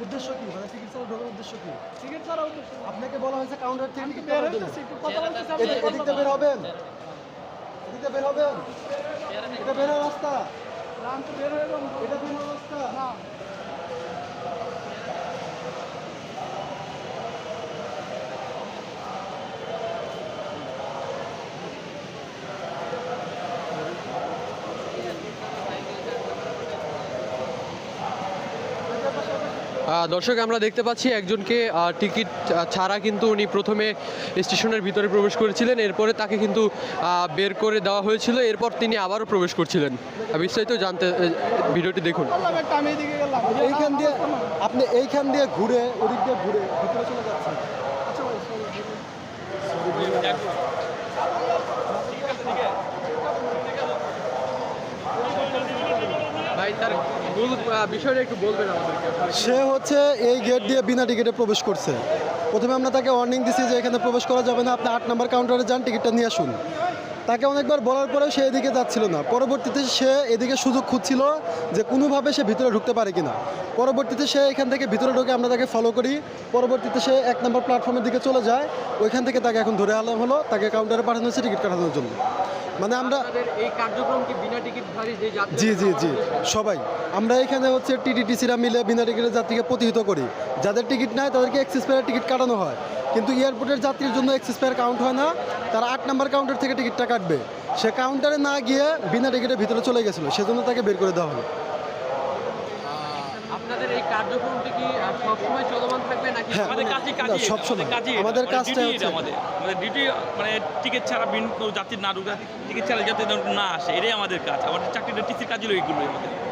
উদ্দেশ্য কি? মানে চিকিৎসা ঢোকার উদ্দেশ্য কি? ছাড়া উদ্দেশ্য। আপনাকে বলা হয়েছে কাউন্টার থেকে বের হইতেছি? একটু কথা বলতেছি আমি এদিক- এদিক দিয়ে বের হবেন। এদিকে বের হবেন। এটা বের রাস্তা। আমি তো বের হয়ে এটা বের হওয়ার রাস্তা না আহ, দর্শক, আমরা দেখতে পাচ্ছি একজনকে টিকিট ছাড়া কিন্তু উনি প্রথমে স্টেশনের ভিতরে প্রবেশ করেছিলেন। এরপরে তাকে কিন্তু বের করে দেওয়া হয়েছিল। এরপর তিনি আবারও প্রবেশ করছিলেন। বিস্তারিত জানতে ভিডিওটি দেখুন। এইখান দিয়ে, আপনি এইখান দিয়ে ঘুরে, ওদিক দিয়ে ঘুরে ভিতরে চলে যাচ্ছেন। মূল বিষয়টা একটু বলবেন সে হচ্ছে এই গেট দিয়ে বিনা টিকিটে প্রবেশ করছে। প্রথমে আমরা তাকে ওয়ার্নিং দিচ্ছি যে এখানে প্রবেশ করা যাবে না। আপনি আট নাম্বার কাউন্টারে যান, টিকিটটা নিয়ে আসুন। তাকে অনেকবার বলার পরেও সে এদিকে যাচ্ছিল না। পরবর্তীতে সে এদিকে সুযোগ খুঁজছিল যে কোনোভাবে সে ভিতরে ঢুকতে পারে কিনা। পরবর্তীতে সে এখান থেকে ভিতরে ঢুকে আমরা তাকে ফলো করি। পরবর্তীতে সে এক নম্বর প্ল্যাটফর্মের দিকে চলে যায়। ওইখান থেকে তাকে এখন ধরে আনলাম হলো তাকে কাউন্টারে পাঠানো হয়েছে টিকিট কাটানোর জন্য। মানে আমরা এই কার্যক্রম কি বিনা জি জি জি সবাই। আমরা এখানে হচ্ছে টিটিটিসিরা মিলে বিনা টিকিটের যাত্রীকে প্রতিহিত করি। যাদের টিকিট নাই তাদেরকে এক্সিস পেয়ারের টিকিট কাটানো হয়। কিন্তু এয়ারপোর্টের যাত্রীর জন্য এক্সিস পেয়ার কাউন্ট হয় না। তারা আট নাম্বার কাউন্টার থেকে টিকিটটা কাটবে। সে কাউন্টারে না গিয়ে বিনা টিকিটের ভিতরে চলে গেছিল। সেজন্য তাকে বের করে দেওয়া হলো। আপনাদের এই কার্যক্রমটি কি আহ, সবসময় থাকবে হ্যাঁ। আমাদের কাজই না, কাজই সবসময়। কাজই আমাদের কাজটা হচ্ছে- আমাদের। আমাদের ডিউটি মানে টিকিট ছাড়া বিন যাত্রী না ঢুকে টিকিট ছাড়া যাতে না আসে এটাই আমাদের কাজ। আমাদের চাকরিটা টিসির কাজই এইগুলো আমাদের।